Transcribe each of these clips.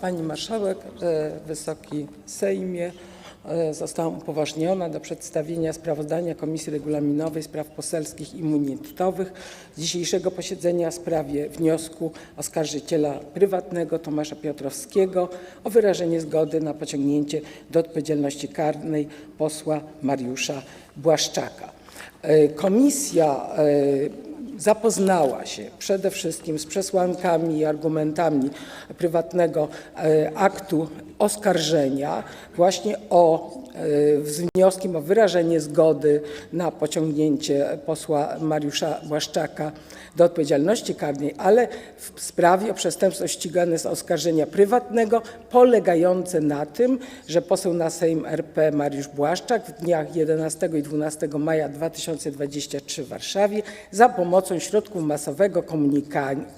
Pani Marszałek, e, Wysoki Sejmie, e, zostałam upoważniona do przedstawienia sprawozdania Komisji Regulaminowej, Spraw Poselskich i Immunitetowych z dzisiejszego posiedzenia w sprawie wniosku oskarżyciela prywatnego Tomasza Piotrowskiego o wyrażenie zgody na pociągnięcie do odpowiedzialności karnej posła Mariusza Błaszczaka. E, Komisja zapoznała się przede wszystkim z przesłankami i argumentami prywatnego e, aktu oskarżenia właśnie e, z wnioskiem o wyrażenie zgody na pociągnięcie posła Mariusza Błaszczaka do odpowiedzialności karnej, ale w sprawie o przestępstwo ścigane z oskarżenia prywatnego polegające na tym, że poseł na Sejm RP Mariusz Błaszczak w dniach 11 i 12 maja 2023 w Warszawie za pomocą środków masowego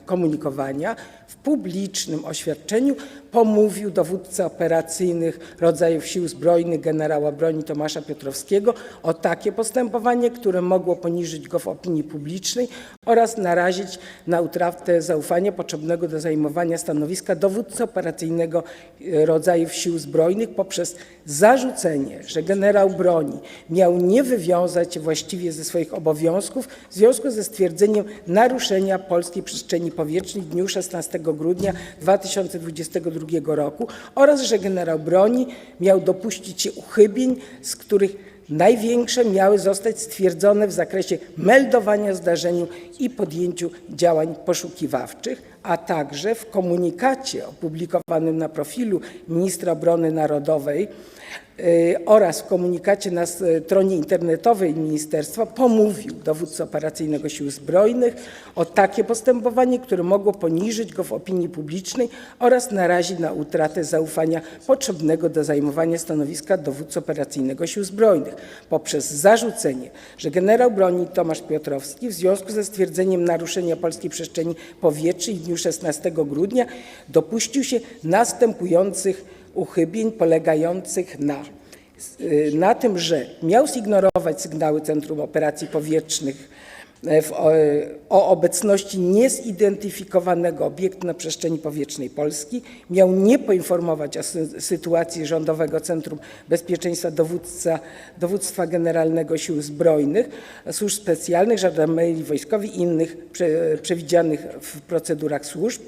komunikowania w publicznym oświadczeniu pomówił dowódcę operacyjnych rodzajów sił zbrojnych generała broni Tomasza Piotrowskiego o takie postępowanie, które mogło poniżyć go w opinii publicznej oraz narazić na utratę zaufania potrzebnego do zajmowania stanowiska dowódcy operacyjnego e, rodzajów sił zbrojnych poprzez zarzucenie, że generał broni miał nie wywiązać się właściwie ze swoich obowiązków w związku ze stwierdzeniem naruszenia polskiej przestrzeni powietrznej w dniu 16 grudnia 2022 roku oraz że generał broni miał dopuścić się uchybień, z których Największe miały zostać stwierdzone w zakresie meldowania zdarzeniu i podjęciu działań poszukiwawczych, a także w komunikacie opublikowanym na profilu ministra obrony narodowej oraz w komunikacie na stronie internetowej ministerstwa pomówił dowódcę operacyjnego Sił Zbrojnych o takie postępowanie, które mogło poniżyć go w opinii publicznej oraz narazić na utratę zaufania potrzebnego do zajmowania stanowiska dowódcy operacyjnego Sił Zbrojnych poprzez zarzucenie, że generał broni Tomasz Piotrowski w związku ze stwierdzeniem naruszenia polskiej przestrzeni powietrznej w dniu 16 grudnia dopuścił się następujących uchybień polegających na y, na tym, że miał zignorować sygnały Centrum Operacji Powietrznych e, w, o, obecności niezidentyfikowanego obiektu na przestrzeni powietrznej Polski, miał nie poinformować o sy- sytuacji Rządowego Centrum Bezpieczeństwa Dowódca, Dowództwa Generalnego Sił Zbrojnych, Służb Specjalnych, Żandarmerii Wojskowej i innych prze, przewidzianych w procedurach służb,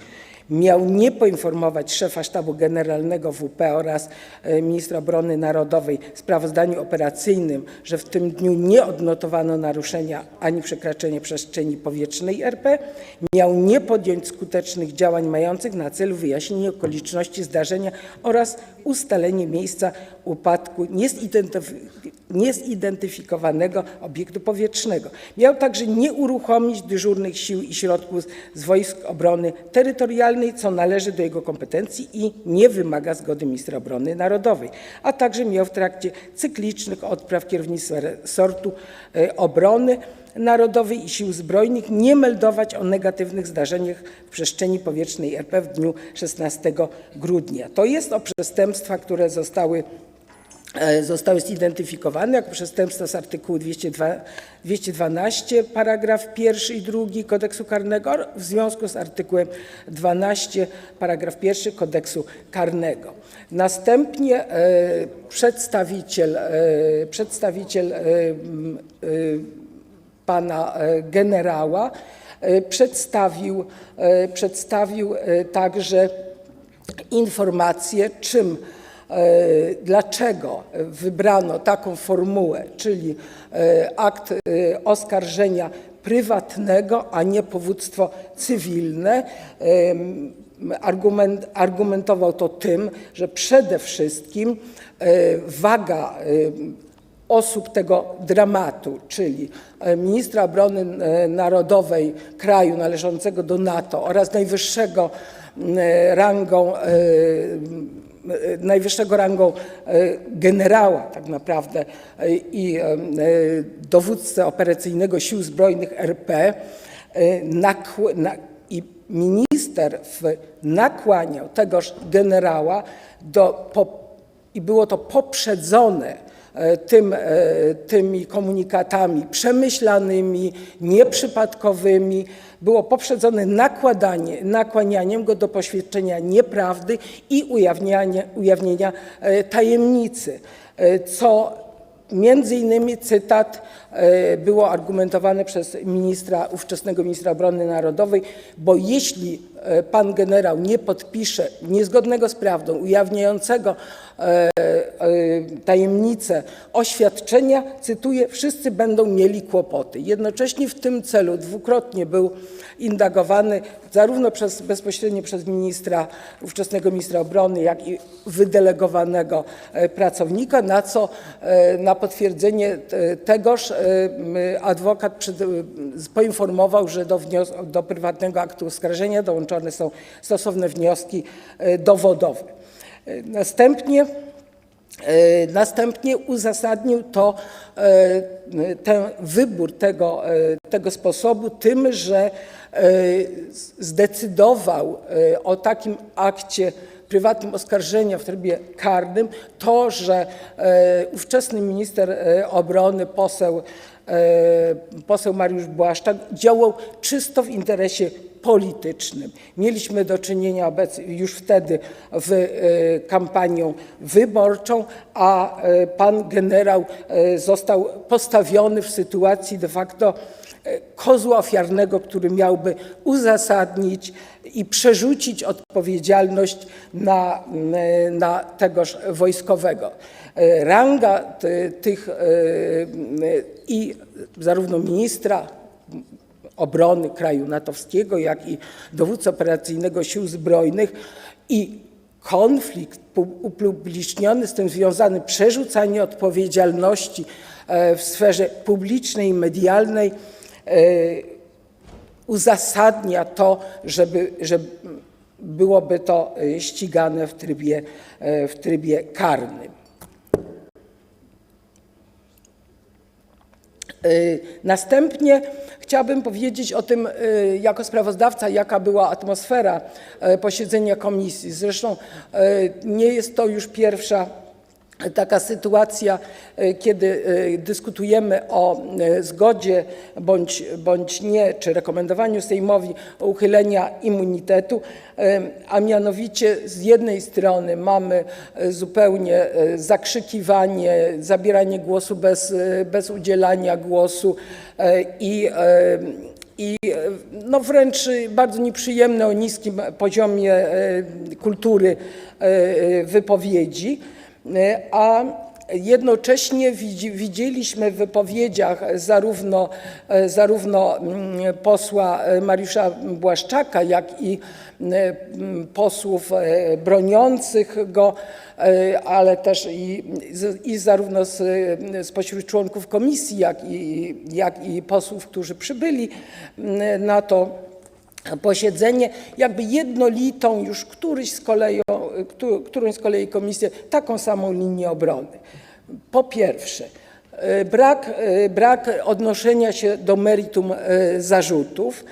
miał nie poinformować szefa Sztabu Generalnego WP oraz e, ministra obrony narodowej w sprawozdaniu operacyjnym, że w tym dniu nie odnotowano naruszenia ani przekraczania przestrzeni powietrznej RP, miał nie podjąć skutecznych działań mających na celu wyjaśnienie okoliczności zdarzenia oraz ustalenie miejsca upadku niezidentyf- niezidentyfikowanego obiektu powietrznego. Miał także nie uruchomić dyżurnych sił i środków z wojsk obrony terytorialnej, co należy do jego kompetencji i nie wymaga zgody ministra obrony narodowej, a także miał w trakcie cyklicznych odpraw kierownictwa resortu e, obrony Narodowej i Sił Zbrojnych nie meldować o negatywnych zdarzeniach w przestrzeni powietrznej RP w dniu 16 grudnia. To jest o przestępstwa, które zostały zostały zidentyfikowane jako przestępstwa z artykułu 202, 212, paragraf pierwszy i drugi kodeksu karnego w związku z artykułem 12, paragraf pierwszy kodeksu karnego. Następnie e, przedstawiciel, e, przedstawiciel e, e, pana e, generała e, przedstawił, e, przedstawił e, także informację, czym, e, dlaczego wybrano taką formułę, czyli e, akt e, oskarżenia prywatnego, a nie powództwo cywilne. Argument, argumentował to tym, że przede wszystkim e, waga e, osób tego dramatu, czyli e, ministra obrony e, narodowej kraju należącego do NATO oraz najwyższego e, rangą, e, e, najwyższego rangą e, generała tak naprawdę e, i e, e, dowódcę operacyjnego Sił Zbrojnych RP e, i minister nakłaniał tegoż generała do, i było to poprzedzone e, tym, e, tymi komunikatami przemyślanymi, nieprzypadkowymi, było poprzedzone nakłanianiem go do poświadczenia nieprawdy i ujawnienia e, tajemnicy, e, co Między innymi cytat e, było argumentowane przez ministra, ówczesnego ministra obrony narodowej, bo jeśli pan generał nie podpisze niezgodnego z prawdą, ujawniającego e, e, tajemnicę oświadczenia, cytuję, wszyscy będą mieli kłopoty. Jednocześnie w tym celu dwukrotnie był indagowany zarówno przez, bezpośrednio przez ministra, ówczesnego ministra obrony, jak i wydelegowanego e, pracownika, na co e, na potwierdzenie te- tegoż e, adwokat e, poinformował, że do, do prywatnego aktu oskarżenia są stosowne wnioski e, dowodowe. E, Następnie E, Następnie uzasadnił to, ten wybór tego, tego sposobu tym, że zdecydował o takim akcie prywatnym oskarżenia w trybie karnym to, że ówczesny minister obrony, poseł, poseł Mariusz Błaszczak działał czysto w interesie politycznym. Mieliśmy do czynienia już wtedy w e, kampanią wyborczą, a e, pan generał e, został postawiony w sytuacji de facto kozła ofiarnego, który miałby uzasadnić i przerzucić odpowiedzialność na, na tegoż wojskowego. Ranga ty- tych i zarówno ministra obrony kraju natowskiego, jak i dowódcy operacyjnego sił zbrojnych i konflikt pu- upubliczniony z tym związany, przerzucanie odpowiedzialności e, w sferze publicznej i medialnej e, uzasadnia to, żeby, że byłoby to e, ścigane w trybie, w trybie karnym. Następnie chciałabym powiedzieć o tym, y, jako sprawozdawca, jaka była atmosfera y, posiedzenia komisji. Zresztą y, nie jest to już pierwsza taka sytuacja, y, kiedy y, dyskutujemy o y, zgodzie bądź, bądź nie, czy rekomendowaniu Sejmowi uchylenia immunitetu, a mianowicie z jednej strony mamy zupełnie zakrzykiwanie, zabieranie głosu bez, bez udzielania głosu i i e, no wręcz bardzo nieprzyjemne o niskim poziomie e, kultury e, wypowiedzi, E, a jednocześnie widzi, widzieliśmy w wypowiedziach zarówno, e, zarówno mm, posła e, Mariusza Błaszczaka, jak i e, posłów e, broniących go, e, ale też i, i zarówno z, spośród członków komisji, jak i, jak i posłów, którzy przybyli na to posiedzenie, jakby jednolitą już któryś z kolei, któ- którąś z kolei komisję taką samą linię obrony. Po pierwsze, e, brak, e, brak odnoszenia się do meritum e, zarzutów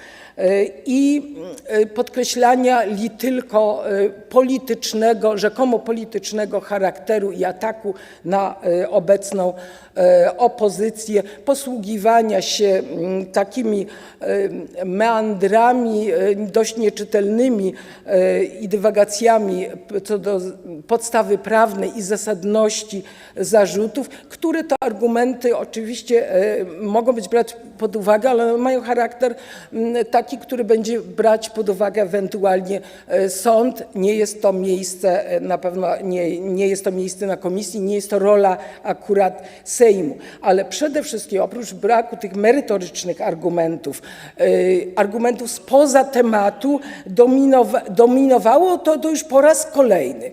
i e, podkreślania li tylko e, politycznego, rzekomo politycznego charakteru i ataku na e, obecną e, opozycję, posługiwania się mm, takimi e, meandrami e, dość nieczytelnymi e, i dywagacjami co do podstawy prawnej i zasadności zarzutów, które to argumenty oczywiście e, mogą być brać pod uwagę, ale mają charakter mm, taki, który będzie brać pod uwagę ewentualnie e, sąd. Nie jest to miejsce, e, na pewno nie, nie jest to miejsce na komisji, nie jest to rola akurat Sejmu, ale przede wszystkim oprócz braku tych merytorycznych argumentów, e, argumentów spoza tematu dominowa, dominowało to, to już po raz kolejny.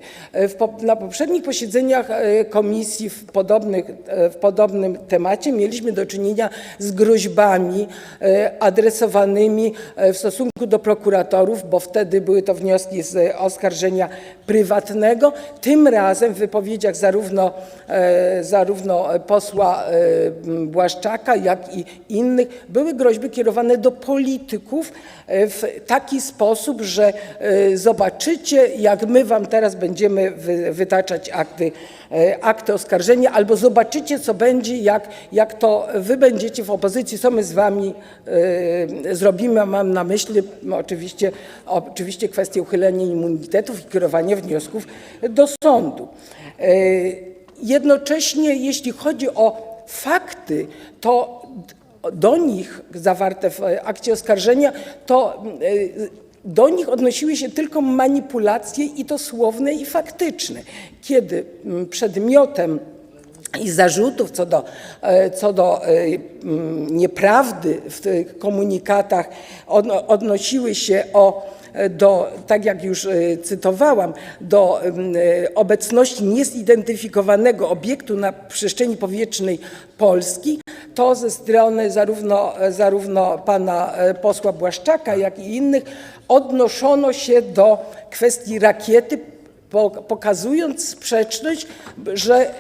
Na poprzednich posiedzeniach komisji w, podobnych, w podobnym temacie mieliśmy do czynienia z groźbami adresowanymi w stosunku do prokuratorów, bo wtedy były to wnioski z oskarżenia prywatnego. Tym razem w wypowiedziach zarówno, e, zarówno posła e, Błaszczaka, jak i innych były groźby kierowane do polityków e, w taki sposób, że e, zobaczycie, jak my wam teraz będziemy wy, wytaczać akty e, akty oskarżenia, albo zobaczycie, co będzie, jak, jak to wy będziecie w opozycji, co my z wami e, zrobimy. Mam na myśli oczywiście, oczywiście kwestię uchylenia immunitetów i kierowania wniosków do sądu. E, Jednocześnie, jeśli chodzi o fakty, to do nich zawarte w akcie oskarżenia, to do nich odnosiły się tylko manipulacje i to słowne i faktyczne, kiedy mm, przedmiotem i zarzutów co do, e, co do e, mm, nieprawdy w tych komunikatach odno- odnosiły się o do, tak jak już e, cytowałam, do mm, e, obecności niezidentyfikowanego obiektu na przestrzeni powietrznej Polski, to ze strony zarówno, zarówno pana e, posła Błaszczaka, jak i innych odnoszono się do kwestii rakiety, po- pokazując sprzeczność, że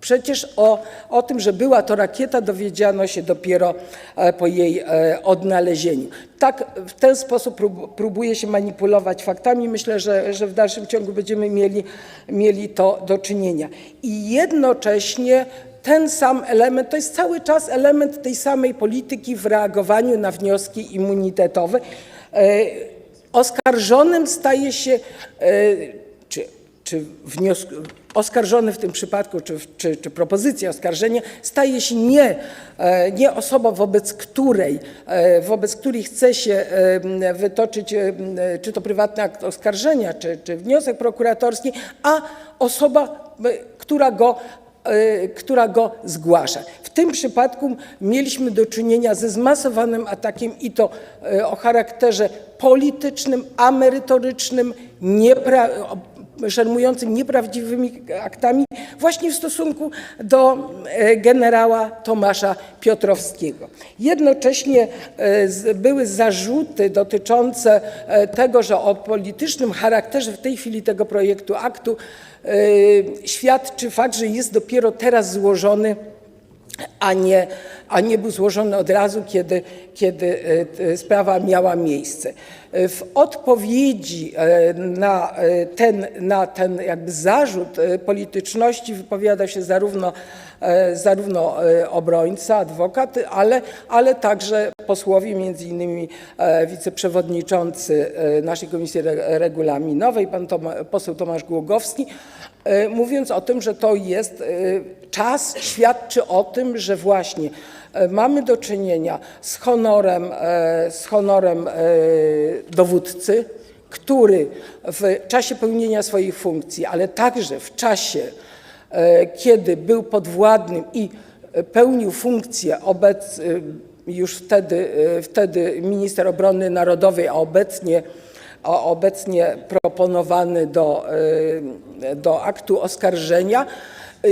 Przecież o, o tym, że była to rakieta, dowiedziano się dopiero e, po jej e, odnalezieniu. Tak, w ten sposób prób, próbuje się manipulować faktami. Myślę, że, że w dalszym ciągu będziemy mieli, mieli to do czynienia. I jednocześnie ten sam element, to jest cały czas element tej samej polityki w reagowaniu na wnioski immunitetowe. E, Oskarżonym staje się, czy czy wniosek, oskarżony w tym przypadku, czy, czy, czy propozycja oskarżenia staje się nie, e, nie osobą, wobec której, e, wobec której chce się e, wytoczyć czy to prywatny akt oskarżenia, czy, czy wniosek prokuratorski, a osoba, która go która go zgłasza. W tym przypadku mieliśmy do czynienia ze zmasowanym atakiem i to o charakterze politycznym, amerytorycznym, niepra- szermującym nieprawdziwymi aktami właśnie w stosunku do e, generała Tomasza Piotrowskiego. Jednocześnie e, były zarzuty dotyczące e, tego, że o politycznym charakterze w tej chwili tego projektu aktu świadczy fakt, że jest dopiero teraz złożony a nie, a nie był złożony od razu, kiedy, kiedy e, sprawa miała miejsce. E, W odpowiedzi e, na ten, na ten jakby zarzut polityczności wypowiada się zarówno, zarówno e, obrońca, adwokat, ale, ale także posłowie, między innymi e, wiceprzewodniczący e, naszej Komisji Re- Regulaminowej, pan Toma, poseł Tomasz Głogowski, e, mówiąc o tym, że to jest e, czas, świadczy o tym, że właśnie e, mamy do czynienia z honorem, e, z honorem e, dowódcy, który w czasie pełnienia swoich funkcji, ale także w czasie, e, kiedy był podwładnym i e, pełnił funkcję obec, e, już wtedy, e, wtedy minister obrony narodowej, a obecnie, a obecnie proponowany do, e, do aktu oskarżenia, e,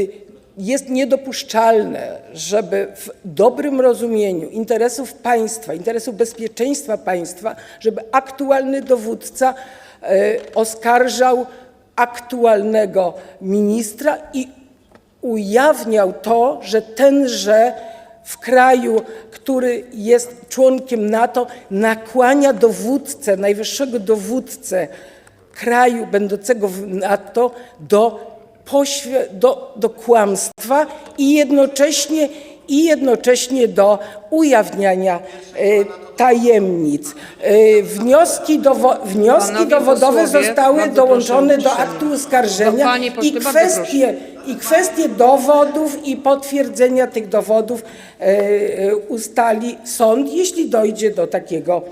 jest niedopuszczalne, żeby w dobrym rozumieniu interesów państwa, interesów bezpieczeństwa państwa, żeby aktualny dowódca e, oskarżał aktualnego ministra i ujawniał to, że tenże w kraju, który jest członkiem NATO, nakłania dowódcę, najwyższego dowódcę kraju będącego w NATO do, do, do kłamstwa i jednocześnie, i jednocześnie do ujawniania e, tajemnic. E, wnioski, dowo, wnioski dowodowe zostały dołączone do aktu oskarżenia i kwestie, i kwestie dowodów i potwierdzenia tych dowodów e, ustali sąd, jeśli dojdzie do takiego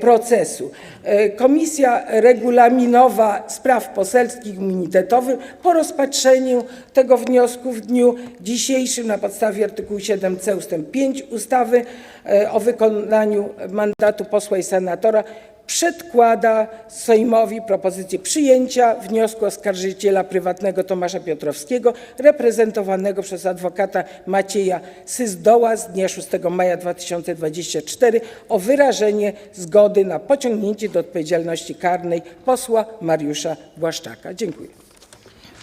procesu. E, Komisja Regulaminowa Spraw Poselskich Immunitetowych po rozpatrzeniu tego wniosku w dniu dzisiejszym na podstawie artykułu 7c ust. 5 ustawy e, o wykonaniu mandatu posła i senatora przedkłada Sejmowi propozycję przyjęcia wniosku oskarżyciela prywatnego Tomasza Piotrowskiego, reprezentowanego przez adwokata Macieja Syzdoła z dnia 6 maja 2024 o wyrażenie zgody na pociągnięcie do odpowiedzialności karnej posła Mariusza Błaszczaka. Dziękuję.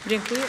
Dziękuję.